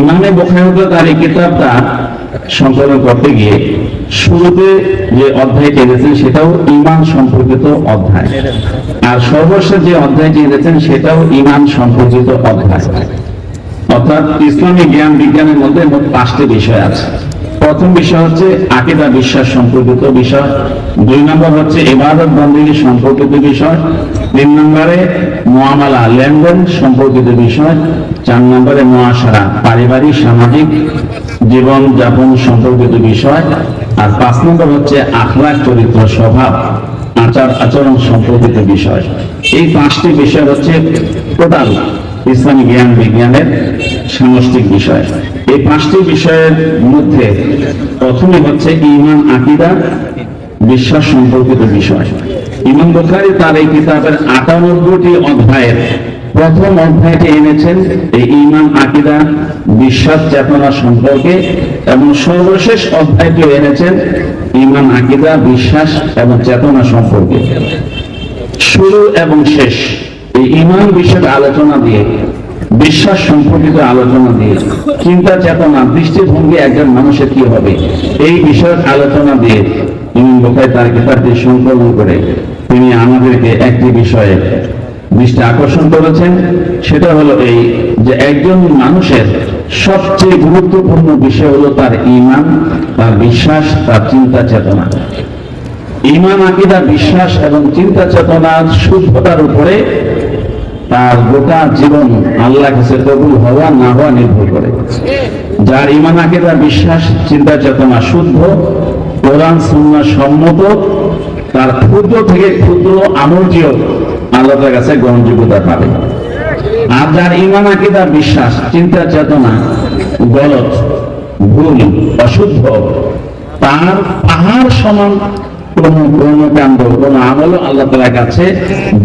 ইমামে বোখারি তার এই কিতাবটা সংকলন করতে গিয়ে শুরুতে যে অধ্যায় চেয়েছেন সেটাও ইমান সম্পর্কিত অধ্যায়। আর সর্বশেষ যে অধ্যায় চেয়েছেন সেটাও ইমান সম্পর্কিত অধ্যায়। অর্থাৎ ইসলামী জ্ঞান বিজ্ঞানের মধ্যে মোট পাঁচটি বিষয় আছে। প্রথম বিষয় হচ্ছে আকিদা বিশ্বাস সম্পর্কিত বিষয়। দুই নম্বর হচ্ছে ইবাদত বন্দী সম্পর্কিত বিষয়। তিন নম্বরে মোয়ামালা লেনদেন সম্পর্কিত বিষয়। চার নম্বরে মহাসারা, পারিবারিক, সামাজিক জীবন যাপন সম্পর্কিত বিষয়। আর পাঁচ নম্বর হচ্ছে আখলাক চরিত্র, স্বভাব, আচার, আচরণ সম্পর্কিত বিষয়। এই পাঁচটি বিষয় হচ্ছে টোটাল ইসলামী জ্ঞান, বিজ্ঞানের সামষ্টিক বিষয়। এই পাঁচটি বিষয়ের মধ্যে প্রথমে হচ্ছে ইমান, আকিদা, বিশ্বাস সম্পর্কিত বিষয়। ইমাম বুখারী তার এই কিতাবের আটানব্বইটি অধ্যায়ের প্রথম অধ্যায়টি এনেছেন এই ইমান আকিদা বিশ্বাস চেতনা সম্পর্কে এবং সর্বশেষ অধ্যায়টি এনেছেন ইমান আকিদা বিশ্বাস এবং চেতনা সম্পর্কে। শুরু এবং শেষ, এই ইমান বিষয়ক আলোচনা দিয়ে, বিশ্বাস সম্পর্কিত আলোচনা দিয়ে, চিন্তা চেতনা দৃষ্টিভঙ্গি একজন মানুষের কি হবে, এই বিষয়ক আলোচনা দিয়ে ইমাম তার কিতাবটি সংকলন করে তিনি আমাদেরকে একটি বিষয়ে দৃষ্টি আকর্ষণ করেছেন। সেটা হলো এই যে একজন মানুষের সবচেয়ে গুরুত্বপূর্ণ বিষয় হলো তার ইমান তার বিশ্বাস, তার চিন্তা চেতনা। ইমান আকিদা, বিশ্বাস এবং চিন্তা চেতনার শুদ্ধতার উপরে তার গোটা জীবন আল্লাহ কাছে কবুল হওয়া, না হওয়া নির্ভর করে। যার ইমান আকিদা, বিশ্বাস, চিন্তা চেতনা শুদ্ধ কোরআন সুন্নাহ সম্মত, তার ক্ষুদ্র থেকে ক্ষুদ্র আমলটিও আল্লাহর কাছে গ্রহণযোগ্যতা পাবে। আর যার ইমান আকিদা, বিশ্বাস, চিন্তা, চেতনা, গলত ভুল অশুদ্ধ, তার পাহাড় সমান কোন কর্মকাণ্ড, কোন আমল আল্লাহ তালার কাছে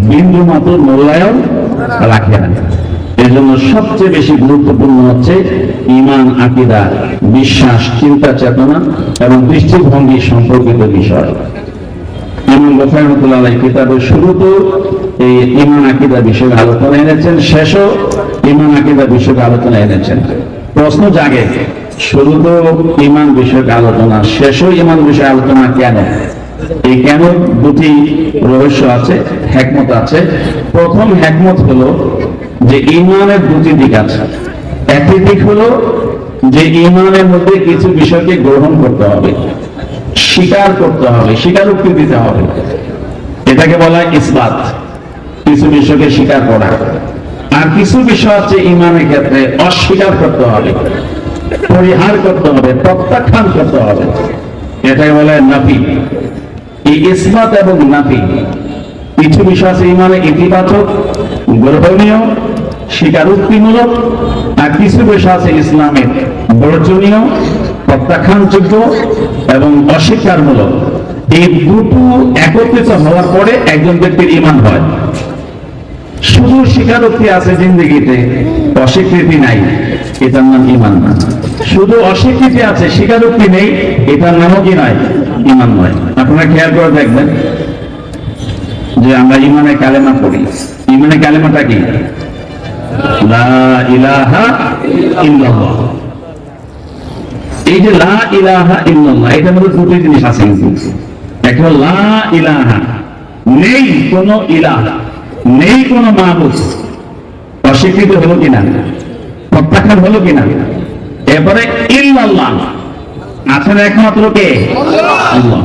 বিন্দু মাত্র মূল্যায়ন রাখে না। এই জন্য সবচেয়ে বেশি গুরুত্বপূর্ণ হচ্ছে ইমান আকিদা বিশ্বাস, চিন্তা, চেতনা এবং দৃষ্টিভঙ্গি সম্পর্কিত বিষয়। ইমাম কিতাবের শুরুতে এই ইমান আকিদা বিষয়ে আলোচনা এনেছেন শেষও ইমান আকিদা বিষয়ে আলোচনা এনেছেন। প্রশ্ন জাগে ইমান আলোচনা শেষও ইমান বিষয়ে আলোচনা কেন? এই কেন দুটি রহস্য আছে হ্যাকমত আছে। প্রথম হ্যাকমত হলো যে ইমানের দুটি দিক আছে। একটি দিক হলো যে ইমানের মধ্যে কিছু বিষয়কে গ্রহণ করতে হবে, স্বীকার করতে হবে, স্বীকারোক্তি দিতে হবে। এটাকে বলা হয় ইসবাত। কিছু বিষয়কে স্বীকার করা। আর কিছু বিষয় আছে ইমানের ক্ষেত্রে অস্বীকার করতে হবে, পরিহার করতে হবে, প্রত্যাখ্যান করতে হবে। এটাকে বলা হয় নাফি। এই ইসবাত এবং নাফি, কিছু বিষয় আছে ইমানে ইতিবাচক, গ্রহণীয়, স্বীকারোক্তিমূলক, আর কিছু বিষয় আছে ইসলামের বর্জনীয়, প্রত্যাখ্যানযোগ্য এবং অস্বীকারমূলক। এই দুটো একত্রিত হওয়ার পরে একজন ব্যক্তির ইমান হয়। শুধু স্বীকারোক্তি আছে জিন্দগিতে, অস্বীকৃতি নাই, এটার নাম ইমান না। শুধু অস্বীকৃতি আছে, স্বীকারোক্তি নেই, এটার নামও কি নয় ইমান নয়। আপনারা খেয়াল করে দেখবেন যে আমরা ইমানে কালেমা পড়ি। ইমানে কালেমাটা কি? লা ইলাহা ইল্লাল্লাহ। এই যে লা ইলাহা ইল্লাল্লাহ মধ্যে দুটি জিনিস আছে লা ইলাহা, নেই কোন নেই কোন অস্বীকৃত হলো কিনা, প্রত্যাখ্যান হলো কিনা? এরপরে ইল্লাল্লাহ, আছেন একমাত্র কে? আল্লাহ।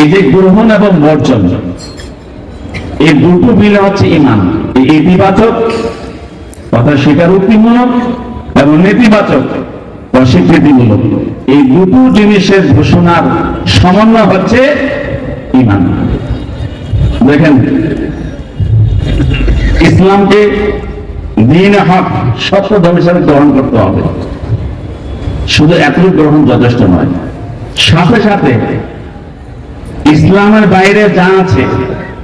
এই যে গ্রহণ এবং বর্জন, এই দুটো মিলে হচ্ছে ইমান ইতিবাচক তথা স্বীকারোক্তিমূলক এবং নেতিবাচক। অস্বীকৃতিমূলক এই দুটো জিনিসের ঘোষণার সমন্বয় হচ্ছে ইমান। দেখেন, ইসলামকে দিন হক সত্য ধর্ম হিসাবে গ্রহণ করতে হবে। শুধু এতটুকু গ্রহণ যথেষ্ট নয়। সাথে সাথে ইসলামের বাইরে যা আছে,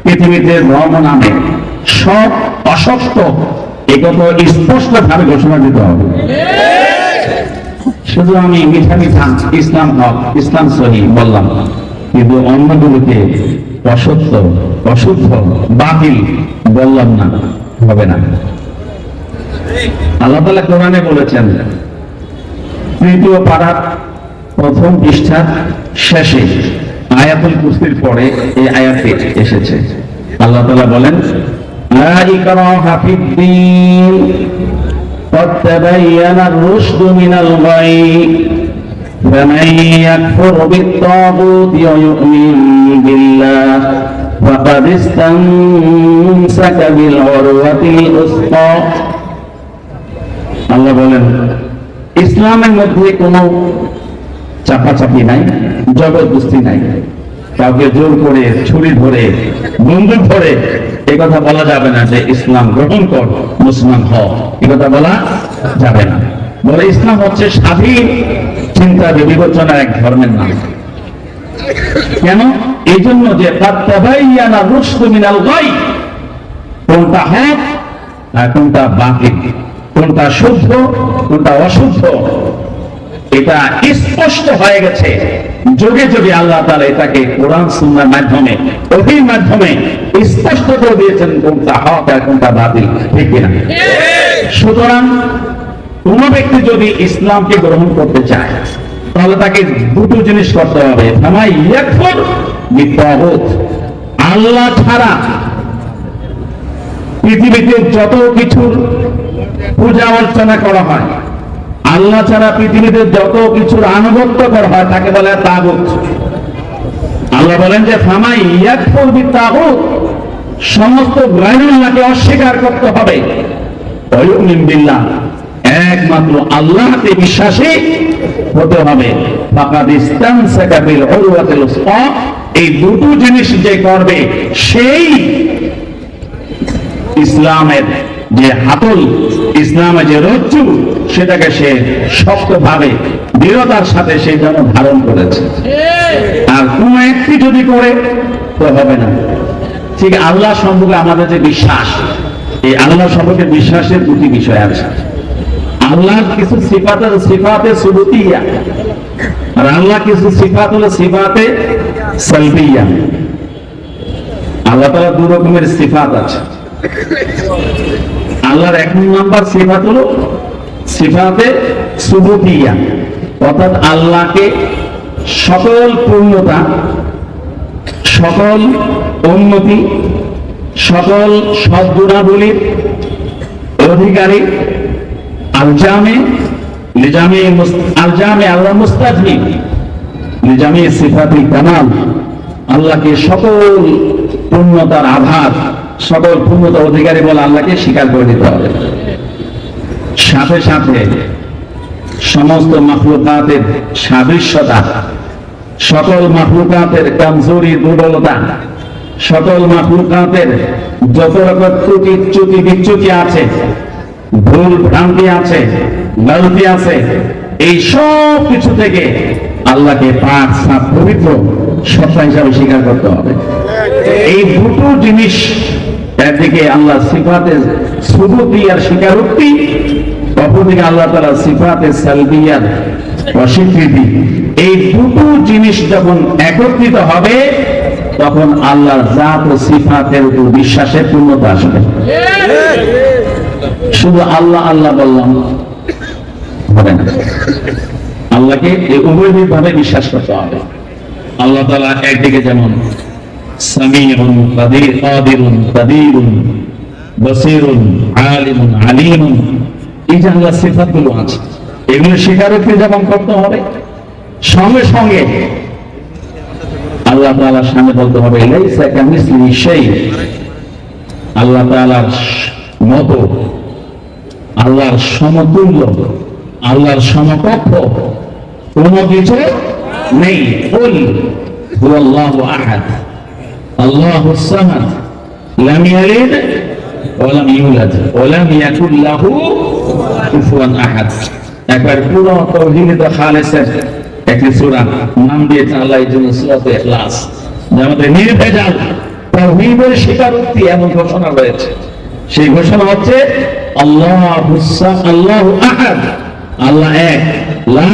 পৃথিবীতে ধর্ম নামে সব অসত্য একথা স্পষ্ট ভাবে ঘোষণা দিতে হবে। শুধু আমি মিঠা মিঠা ইসলাম হক ইসলাম সহি বললাম। কিন্তু অন্যগুলোকে অসত্য, অশুদ্ধ, বাতিল বললাম না, হবে না। আল্লাহ তাআলা কোরআনে বলেছেন, তৃতীয় পাড়ার প্রথম পৃষ্ঠা শেষে আয়াতুল কুরসির পরে এই আয়াতটি এসেছে। আল্লাহ তাআলা বলেন লা ইকরাহা ফিদ্দীন قد تبين الرشد من الغي فمن يكفر بالطاغوت ويؤمن بالله فقد استمسك بالعروة الوثقى আল্লাহ বলেন ইসলামের মধ্যে কোনো চাপাচাপি নাই জবরদস্তি নাই কাউকে জোর করে ছুরি ধরে বন্দুক ধরে এই কথা বলা যাবে না যে ইসলাম গ্রহণ কর, মুসলমান হ। এই কথা বলা যাবে না। বলে ইসলাম হচ্ছে স্বাধীন চিন্তা বিবেচনার এক ধর্মের নাম। কেন? এই জন্য যে কোনটা হক আর কোনটা বাতিল? কোনটা শুদ্ধ, কোনটা অশুদ্ধ? এটা স্পষ্ট হয়ে গেছে। যুগে যুগে আল্লাহ তাআলা এটাকে কোরআন সুন্নাহর মাধ্যমে, ওহির মাধ্যমে স্পষ্ট করে দিয়েছেন কোনটা হক আর কোনটা বাতিল, ঠিক কিনা? সুতরাং কোন ব্যক্তি যদি ইসলামকে গ্রহণ করতে চায়, তাহলে তাকে দুটো জিনিস করতে হবে। ফামাই ইয়াকফুর বিত্তাগুত। আল্লাহ ছাড়া পৃথিবীতে যত কিছুর পূজা অর্চনা করা হয় আল্লাহ ছাড়া পৃথিবীতে যত কিছুর আনুগত্য করা হয়, তাকে বলে তাগুত। আল্লাহ বলেন যে, ফামাই ইয়াকফুর বিত্তাগুত, সমস্ত গায়রুল্লাহকে অস্বীকার করতে হবে। ওয়ায়ুমিন বিল্লাহ, একমাত্র আল্লাহতে বিশ্বাসী হতে হবে। ফাকাদ ইস্তামসাকা বিল উরওয়াতিল এই দুটো জিনিস যে করবে, সেই ইসলামের যে হাতল ইসলামের যে রজ্জু, সেটাকে সে শক্তভাবে দৃঢ়তার সাথে সে যেন ধারণ করেছে। আর কোন একটি যদি করে, তো হবে না। ঠিক আল্লাহ সম্পর্কে আমাদের যে বিশ্বাস, এই আল্লাহ সম্পর্কে বিশ্বাসের দুটি বিষয় আছে। আল্লাহর কিছু সিফাত আছে সিফাতে সুবুতিয়া আর আল্লাহ কিছু সিফাত হলো সিফাতে সালবিয়া। আল্লাহ তাআলা দু রকমের সিফাত আছে। আল্লাহর এক নাম্বার সিফাত হলো সিফাতে সুবুতিয়া অর্থাৎ আল্লাহকে সকল পূর্ণতা, সকল উন্নতি, সকল সদ্গুণাবলীর অধিকারী আলজামে, নিজামে আলজামে আল্লাহ মুস্তাজমি নিজামে সিফাতি কামাল, আল্লাহকে সকল পূর্ণতার আধার সকল পূর্ণতা অধিকারী বলে আল্লাহকে স্বীকার করে দিতে হবে। সাথে সাথে সমস্ত মাফলুকাতের সাদৃশ্যতা, সকল মাফলুকাতের কমজোরি দুর্বলতা, সকল মাফলুকাতের যত রকম ত্রুটি চ্যুতি বিচ্যুতি আছে, ভুল ভ্রান্তি আছে গলতি আছে, এই সব কিছু থেকে আল্লাহকে পাক সাফ পবিত্র সত্তা হিসাবে স্বীকার করতে হবে। এই দুটো জিনিস একদিকে আল্লাহ সিফাতে সুবুতি আর স্বীকারোক্তি অপরদিকে আল্লাহ তারা সিফাতে সালবিয়ার অস্বীকৃতি এই দুটো জিনিস যখন একত্রিত হবে, তখন আল্লাহর জাত ও সিফাতের উপর বিশ্বাসের পূর্ণতা আসবে। শুধু আল্লাহ আল্লাহ বললাম আল্লাহকে উভয়বিধ ভাবে বিশ্বাস করতে হবে। আল্লাহ তালা একদিকে যেমন বসিরুন, আলিমুন আলিমুন। এই যে আল্লাহ সিফাতগুলো আছে, এগুলো করতে হবে, সঙ্গে সঙ্গে আল্লাহ তাআলার সামনে বলতে হবে, লাইসা কামিসলিহি শাই আল্লাহ তাআলার মতো, আল্লাহর সমতুল্য, আল্লাহর সমকক্ষ কোনো কিছু নেই। বল হুয়াল্লাহু আহাদ। আল্লাহু সামাদ লাম ইয়ালিদ ওয়া লাম ইউলাদ ওয়া লাম ইয়াকুল লাহু কুফুয়ান আহাদ। একবার পুরো তাওহীদ খালেসের একটি সূরা নাম দিয়েছে আল্লাহ এই জন্য সূরাতে ইখলাস। আমাদের নির্ভেজাল তাওহীদের স্বীকারোক্তি এমন ঘোষণা রয়েছে। সেই ঘোষণা হচ্ছে আল্লাহ আল্লাহ আহাদ। আল্লাহ এক, লা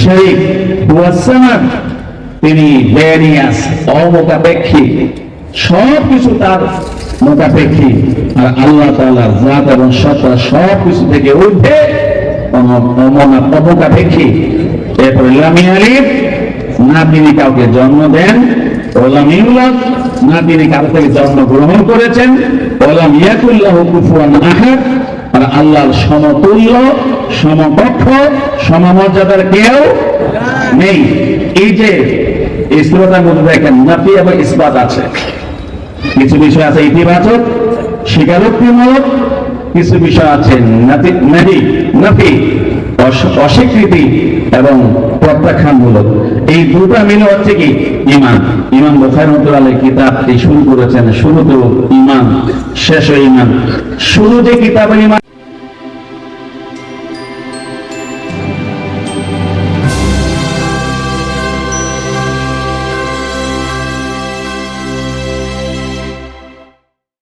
শরীক ওয়াসামাদ তিনি বেনিয়াস অমুখাপেক্ষী সব কিছু তার মোকাপেক্ষী। আর আল্লাহ তাআলার জাত এবং সত্তা সব কিছু থেকে ঊর্ধ্বে অমোকাপেক্ষী। আলিফ না তিনি কাউকে জন্ম দেন, ওলাম ইউলাদ না তিনি কারও থেকে জন্ম গ্রহণ করেছেন, ওলাম ইয়াকুল্লাহ কুফুয়ান আহাদ আল্লাহর সমতুল্য, সমকক্ষ, সমমর্যাদার কেউ নেই। এই যে এই মধ্যে দেখেন নাফি এবং ইসবাত আছে। কিছু বিষয় আছে ইতিবাচক, স্বীকারোক্তিমূলক, কিছু বিষয় আছে নাহি, নাফি অস্বীকৃতি এবং প্রত্যাখ্যানমূলক। এই দুটা মিলে হচ্ছে কি? ইমান। ইমান বোখার মন্ত্রালয় কিতাবটি শুরু করেছেন, শুরুতেও ইমান, শেষ ইমান। শুরু যে কিতাবের ইমান